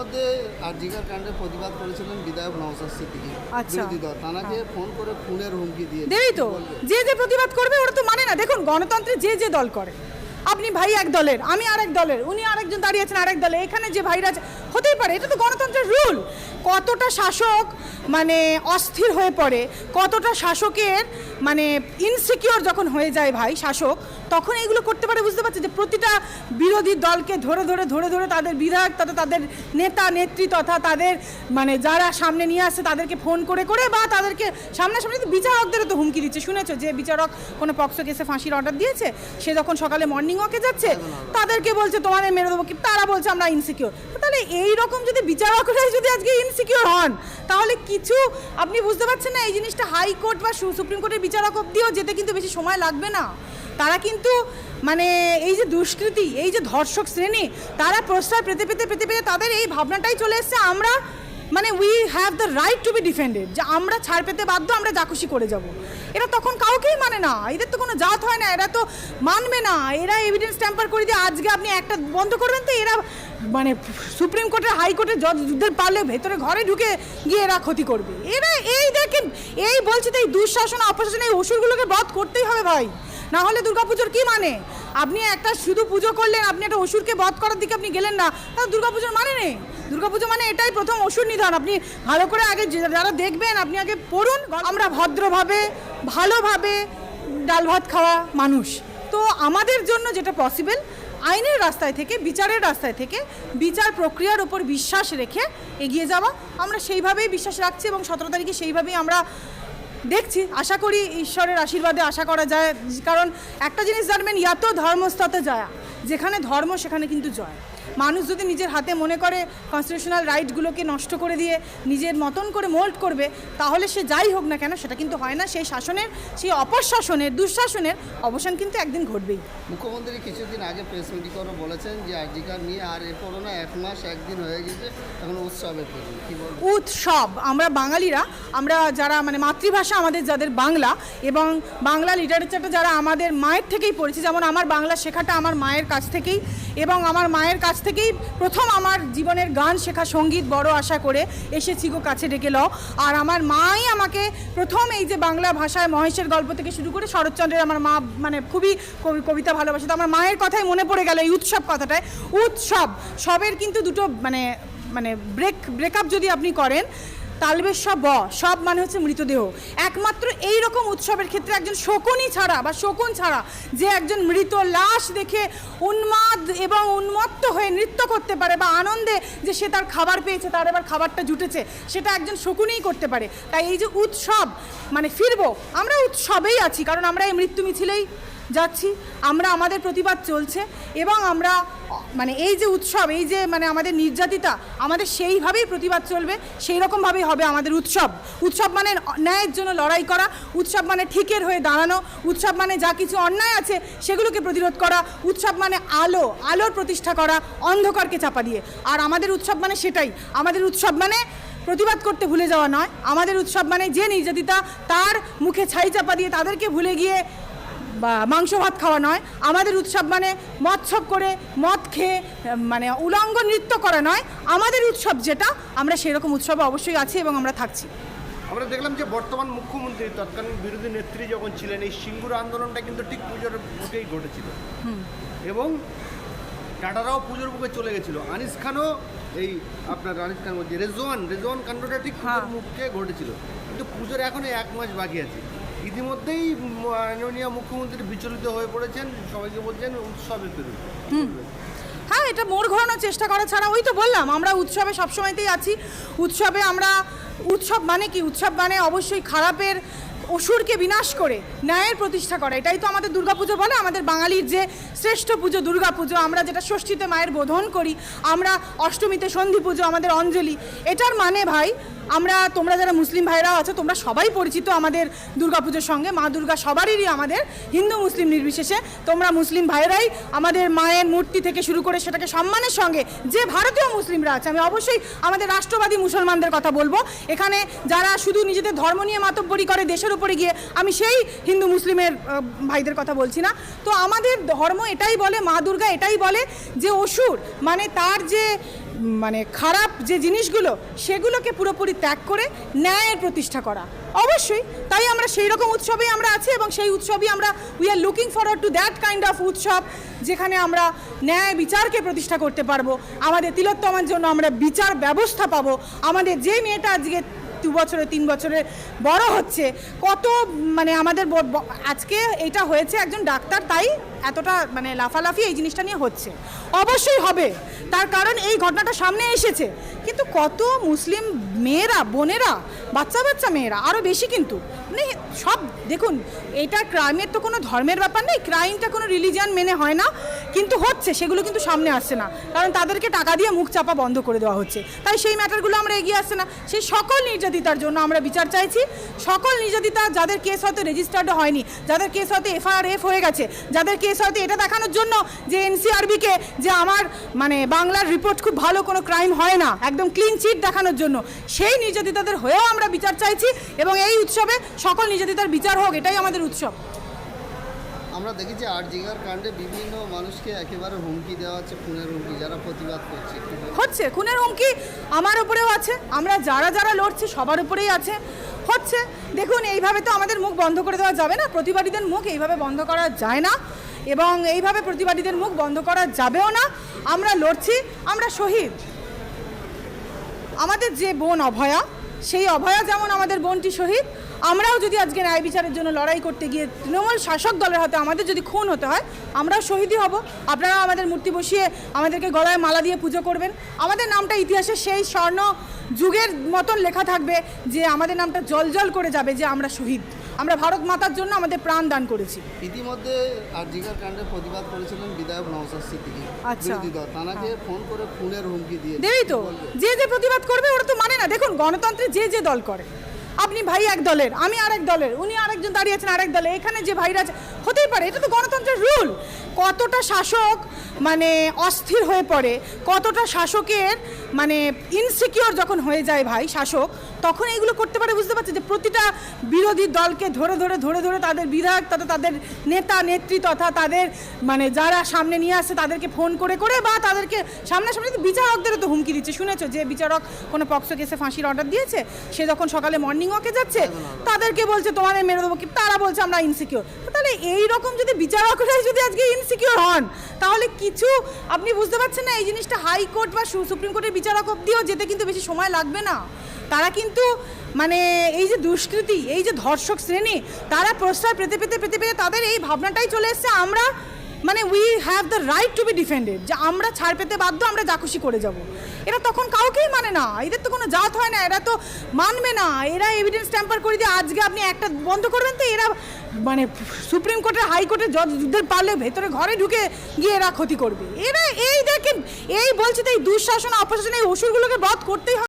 ইতিমধ্যে আরজিকার কাণ্ডে প্রতিবাদ করেছিলেন বিধায়ক নওসাদ সিদ্দিকী। আচ্ছা। বিরোধী দল। তানাকে ফোন করে খুনের হুমকি দিয়ে দেবেই তো। যে যে প্রতিবাদ করবে ওরা তো মানে না। দেখুন গণতন্ত্রে যে যে দল করে আপনি ভাই এক দলের আমি আরেক দলের উনি আরেকজন দাঁড়িয়ে আছেন আরেক দলে এখানে যে ভাইরা আছে হতেই পারে এটা তো গণতন্ত্রের রুল। কতটা শাসক মানে অস্থির হয়ে পড়ে কতটা শাসকের মানে ইনসিকিওর যখন হয়ে যায় ভাই, শাসক, তখন এইগুলো করতে পারে বুঝতে পারছে যে প্রতিটা বিরোধী দলকে ধরে ধরে ধরে ধরে তাদের বিধায়ক তথা তাদের নেতা, নেত্রী তথা তাদের মানে যারা সামনে নিয়ে আসছে তাদেরকে ফোন করে করে বা তাদেরকে সামনাসামনি বিচারকদেরও তো হুমকি দিচ্ছে। শুনেছো যে বিচারক কোনো পক্সো কেসে ফাঁসির অর্ডার দিয়েছে? সে যখন সকালে মর্নিং ওয়াকে যাচ্ছে, তাদেরকে বলছে, তোমাদের মেরে দেবো তারা বলছে, আমরা ইনসিকিওর তাহলে এই রকম যদি বিচারকরাই যদি আজকে ইনসিকিওর হন, তাহলে কিছু আপনি বুঝতে পারছেন না? এই জিনিসটা হাইকোর্ট বা সুপ্রিম কোর্টের বিচারক অব্দিও যেতে কিন্তু বেশি সময় লাগবে না। তারা কিন্তু মানে এই যে দুষ্কৃতি, এই যে ধর্ষক শ্রেণি, তারা প্রশ্রয় পেতে পেতে পেতে পেতে তাদের এই ভাবনাটাই চলে এসছে। আমরা মানে have the right to be defended যে আমরা ছাড় পেতে বাধ্য, আমরা খুশি করে যাব। এরা তখন কাউকেই মানে না। এদের তো কোনো জাত হয় না। এরা তো মানবে না। এরা এভিডেন্স ট্যাম্পার করে দিয়ে আজকে আপনি একটা বন্ধ করবেন তো, এরা মানে সুপ্রিম কোর্টের হাইকোর্টের যুদ্ধের পারলে ভেতরে ঘরে ঢুকে গিয়ে এরা ক্ষতি করবে। এরা এই দেখেন এই বলছে তো এই দুঃশাসন, অপশাসন, এই ওষুধগুলোকে বধ করতেই হবে ভাই। না হলে দুর্গাপুজোর কি মানে? আপনি একটা শুধু পুজো করলেন, আপনি একটা অসুরকে বধ করার দিকে আপনি গেলেন না। তাহলে দুর্গাপুজোর মানে নেই। দুর্গাপুজো মানে এটাই প্রথম ওষুধ নিধন। আপনি ভালো করে আগে যারা দেখবেন, আপনি আগে পড়ুন। আমরা ভদ্রভাবে, ভালোভাবে ডাল ভাত খাওয়া মানুষ। তো আমাদের জন্য যেটা পসিবল আইনের রাস্তায় থেকে, বিচারের রাস্তায় থেকে, বিচার প্রক্রিয়ার উপর বিশ্বাস রেখে এগিয়ে যাওয়া। আমরা সেইভাবেই বিশ্বাস রাখছি এবং সতেরো তারিখে সেইভাবেই আমরা দেখছি। আশা করি ঈশ্বরের আশীর্বাদে আশা করা যায়। কারণ একটা জিনিস জানবেন, ইয়াত ধর্মস্ততে জয়া। যেখানে ধর্ম, সেখানে কিন্তু জয়। মানুষ যদি নিজের হাতে মনে করে কনস্টিটিউশনাল রাইটগুলোকে নষ্ট করে দিয়ে নিজের মতন করে মোল্ড করবে তাহলে সে যাই হোক না কেন সেটা কিন্তু হয় না। সেই শাসনের সেই অপশাসনের দুঃশাসনের অবসান কিন্তু একদিন ঘটবেই। মুখ্যমন্ত্রী কিছুদিন আগে প্রেস মিটিং করে বলেছেন যে আরজিকার নিয়ে আর এ করো না এক মাস একদিন হয়ে গেছে এখন উৎসবে ফিরুন কি বলব উৎসব। আমরা বাঙালিরা আমরা যারা মানে মাতৃভাষা আমাদের যাদের বাংলা এবং বাংলা লিটারেচারটা যারা আমাদের মায়ের থেকেই পড়েছি যেমন আমার বাংলা শেখাটা আমার মায়ের কাছ থেকেই এবং আমার মায়ের কাছ থেকেই প্রথম আমার জীবনের গান শেখা সংগীত বড় আশা করে এসেছি গো কাছে ডেকে লও। আর আমার মাই আমাকে প্রথম এই যে বাংলা ভাষায় মহেশের গল্প থেকে শুরু করে শরৎচন্দ্রের আমার মা মানে খুবই কবি- কবিতা ভালোবাসে। তো আমার মায়ের কথাই মনে পড়ে গেল এই উৎসব কথাটায়। উৎসব, সবের কিন্তু দুটো মানে মানে ব্রেক ব্রেকআপ যদি আপনি করেন তালবেশ্বর ব, সব মানে হচ্ছে মৃতদেহ। একমাত্র এই রকম উৎসবের ক্ষেত্রে একজন শকুনি ছাড়া বা শকুন ছাড়া যে একজন মৃত লাশ দেখে উন্মাদ এবং উন্মত্ত হয়ে নৃত্য করতে পারে বা আনন্দে যে সে তার খাবার পেয়েছে, তার এবার খাবারটা জুটেছে, সেটা একজন শকুনেই করতে পারে। তাই এই যে উৎসব মানে ফিরবো, আমরা উৎসবেই আছি, কারণ আমরা এই মৃত্যু মিছিলেই যাচ্ছি, আমরা আমাদের প্রতিবাদ চলছে এবং আমরা মানে এই যে উৎসব, এই যে মানে আমাদের নির্যাতিতা, আমাদের সেইভাবেই প্রতিবাদ চলবে সেই রকমভাবেই হবে আমাদের উৎসব। উৎসব মানে ন্যায়ের জন্য লড়াই করা, উৎসব মানে ঠিকের হয়ে দাঁড়ানো, উৎসব মানে যা কিছু অন্যায় আছে সেগুলোকে প্রতিরোধ করা, উৎসব মানে আলো, আলোর প্রতিষ্ঠা করা, অন্ধকারকে চাপা দিয়ে। আর আমাদের উৎসব মানে সেটাই, আমাদের উৎসব মানে প্রতিবাদ করতে ভুলে যাওয়া নয়, আমাদের উৎসব মানে যে নির্যাতিতা, তার মুখে ছাই চাপা দিয়ে তাদেরকে ভুলে গিয়ে বা মাংস ভাত খাওয়া নয় আমাদের উৎসব মানে মৎসব করে মদ খেয়ে মানে উলঙ্গ নৃত্য করা নয় আমাদের উৎসব যেটা আমরা সেরকম উৎসবে অবশ্যই আছি এবং আমরা থাকছি। আমরা দেখলাম যে বর্তমান মুখ্যমন্ত্রী তৎকালীন বিরোধী নেত্রী যখন ছিলেন এই সিঙ্গুর আন্দোলনটা কিন্তু ঠিক পুজোর বুকেই ঘটেছিল। এবং টাটারাও পুজোর বুকে চলে গেছিল। আনিস খানও এই আপনার আনিস খান বলছি রেজওয়ান রেজওয়ান কাণ্ডটা ঠিক হ্যাঁ। পুজোর মুখে ঘটেছিল। কিন্তু পুজোর এখনও এক মাস বাকি আছে। ইতিমধ্যেই মাননীয় মুখ্যমন্ত্রী বিচলিত হয়ে পড়েছেন, সবাইকে বলছেন উৎসবে ফিরুন হ্যাঁ এটা মোড় ঘোরানোর চেষ্টা করা ছাড়া, ওই তো বললাম, আমরা উৎসবে সবসময়তেই আছি। উৎসবে আমরা, উৎসব মানে কি? উৎসব মানে অবশ্যই খারাপের অসুরকে বিনাশ করে, ন্যায়ের প্রতিষ্ঠা করা। এটাই তো আমাদের দুর্গাপুজো বলে, আমাদের বাঙালির যে শ্রেষ্ঠ পুজো, দুর্গাপুজো, আমরা যেটা ষষ্ঠীতে মায়ের বোধন করি, আমরা অষ্টমীতে সন্ধি পুজো, আমাদের অঞ্জলি, এটার মানে ভাই আমরা, তোমরা যারা মুসলিম ভাইরাও আছো, তোমরা সবাই পরিচিত আমাদের দুর্গাপুজোর সঙ্গে। মা দুর্গা সবারই আমাদের হিন্দু মুসলিম নির্বিশেষে। তোমরা মুসলিম ভাইরাই আমাদের মায়ের মূর্তি থেকে শুরু করে সেটাকে সম্মানের সঙ্গে যে ভারতীয় মুসলিমরা আছে, আমি অবশ্যই আমাদের রাষ্ট্রবাদী মুসলমানদের কথা বলব। এখানে যারা শুধু নিজেদের ধর্ম নিয়ে মাতব্বরি করে, দেশের উপরে গিয়ে আমি সেই হিন্দু মুসলিমের ভাইদের কথা বলছি না। তো আমাদের ধর্ম এটাই বলে, মা দুর্গা এটাই বলে যে অসুর মানে তার যে মানে খারাপ যে জিনিসগুলো, সেগুলোকে পুরোপুরি ত্যাগ করে ন্যায়ের প্রতিষ্ঠা করা। অবশ্যই, তাই আমরা সেই রকম উৎসবেই আমরা আছি এবং সেই উৎসবই আমরা we are looking forward to that kind of উৎসব যেখানে আমরা ন্যায় বিচারকে প্রতিষ্ঠা করতে পারব। আমাদের তিলোত্তমার জন্য আমরা বিচার ব্যবস্থা পাবো। আমাদের যে মেয়েটা আজকে দু বছরে, তিন বছরে বড় হচ্ছে, কত মানে আমাদের আজকে এটা হয়েছে একজন ডাক্তার, তাই এতটা মানে লাফালাফি এই জিনিসটা নিয়ে হচ্ছে। অবশ্যই হবে। তার কারণ এই ঘটনাটা সামনে এসেছে। কিন্তু কত মুসলিম মেয়েরা, বোনেরা বাচ্চা বাচ্চা মেয়েরা আরও বেশি কিন্তু মানে সব দেখুন, এটা ক্রাইমের তো কোনো ধর্মের ব্যাপার নেই, ক্রাইমটা কোনো রিলিজিয়ান মেনে হয় না, কিন্তু হচ্ছে, সেগুলো কিন্তু সামনে আসছে না। কারণ তাদেরকে টাকা দিয়ে মুখ চাপা বন্ধ করে দেওয়া হচ্ছে। তাই সেই ম্যাটারগুলো আমরা এগিয়ে আসছে না। সেই সকল নির্যাতিতার জন্য আমরা বিচার চাইছি। সকল নির্যাতিতা, যাদের কেস হয়তো রেজিস্টার্ড হয়নি, যাদের কেস হয়তো এফআইআরএফ হয়ে গেছে, যাদের কেস হয়তো এটা দেখানোর জন্য যে এনসিআরবিকে যে আমার মানে বাংলার রিপোর্ট খুব ভালো কোনো ক্রাইম হয় না একদম ক্লিন চিট দেখানোর জন্য। সেই নির্যাতিতাদের হয়েও আমরা বিচার চাইছি এবং এই উৎসবে সকল নির্যাতিতার বিচার হোক এটাই আমাদের উৎসব। আমরা দেখেছি আর জিগার কাণ্ডে বিভিন্ন মানুষকে একেবারে হুমকি দেওয়া হচ্ছে খুনের হুমকি যারা প্রতিবাদ করছে। হচ্ছে খুনের হুমকি আমার উপরেও আছে আমরা যারা যারা লড়ছি সবার উপরেই আছে। হচ্ছে দেখুন এইভাবে তো আমাদের মুখ বন্ধ করে দেওয়া যাবে না প্রতিবাদীদের মুখ এইভাবে বন্ধ করা যায় না। এবং এইভাবে প্রতিবাদীদের মুখ বন্ধ করা যাবেও না। আমরা লড়ছি, আমরা শহীদ। আমাদের যে বোন অভয়া, সেই অভয়া যেমন আমাদের বোনটি শহীদ, আমরাও যদি আজকে ন্যায় বিচারের জন্য লড়াই করতে গিয়ে তৃণমূল শাসক দলের হাতে আমাদের যদি খুন হতে হয়, আমরাও শহীদই হব। আপনারা আমাদের মূর্তি বসিয়ে আমাদেরকে গলায় মালা দিয়ে পুজো করবেন। আমাদের নামটা ইতিহাসে সেই স্বর্ণ যুগের মতন লেখা থাকবে যে আমাদের নামটা জল করে যাবে যে আমরা শহীদ। আমরা ভারত মাতার জন্য আমাদের প্রাণ দান করেছি। ইতিমধ্যে আর জিগার কাণ্ডে প্রতিবাদ করেছিলেন বিধায়ক নওসাদ সিদ্দিকী। আচ্ছা। তানাকে ফোন করে খুনের হুমকি দিয়ে দেবেই তো। যে যে প্রতিবাদ করবে ওরা তো মানে না। দেখুন গণতন্ত্রে যে যে দল করে আপনি ভাই এক দলের আমি আরেক দলের উনি আরেকজন দাঁড়িয়ে আছেন আরেক দলে এখানে যে ভাইরা আছে হতেই পারে এটা তো গণতন্ত্রের রুল কতটা শাসক মানে অস্থির হয়ে পড়ে, কতটা শাসকের মানে ইনসিকিওর যখন হয়ে যায় ভাই শাসক, তখন এইগুলো করতে পারে বুঝতে পারছে যে প্রতিটা বিরোধী দলকে ধরে ধরে ধরে ধরে তাদের বিধায়ক তথা তাদের নেতা, নেত্রী তথা তাদের মানে যারা সামনে নিয়ে আসছে তাদেরকে ফোন করে করে বা তাদেরকে সামনাসামনি বিচারকদেরও তো হুমকি দিচ্ছে। শুনেছো যে বিচারক কোনো পক্সো কেসে ফাঁসির অর্ডার দিয়েছে? সে যখন সকালে মর্নিং ওয়াকে যাচ্ছে, তাদেরকে বলছে তোমাদের মেরে দেবো তারা বলছে আমরা ইনসিকিওর তাহলে এই রকম যদি বিচারকরাই যদি আজকে ইনসিকিওর হন, তাহলে কিছু আপনি বুঝতে পারছেন না এই জিনিসটা হাইকোর্ট বা সুপ্রিম কোর্টের বিচারক অব্দিও যেতে কিন্তু বেশি সময় লাগবে না। তারা কিন্তু মানে এই যে দুষ্কৃতি, এই যে ধর্ষক শ্রেণি, তারা প্রশ্রয় পেতে পেতে পেতে পেতে তাদের এই ভাবনাটাই চলে এসছে, আমরা মানে we have the right to be defended যে আমরা ছাড় পেতে বাধ্য, আমরা যা খুশি করে যাব। এরা তখন কাউকেই মানে না। এদের তো কোনো জাত হয় না, এরা তো মানবে না। এরা এভিডেন্স ট্যাম্পার করে দিয়ে আজকে আপনি একটা বন্ধ করবেন তো এরা মানে সুপ্রিম কোর্টের হাইকোর্টের যুদ্ধের পারলে ভেতরে ঘরে ঢুকে গিয়ে এরা ক্ষতি করবে। এরা এই দেখেন এই বলছি তো এই দুঃশাসন, অপশাসন, এই ওষুধগুলোকে বধ করতেই হবে।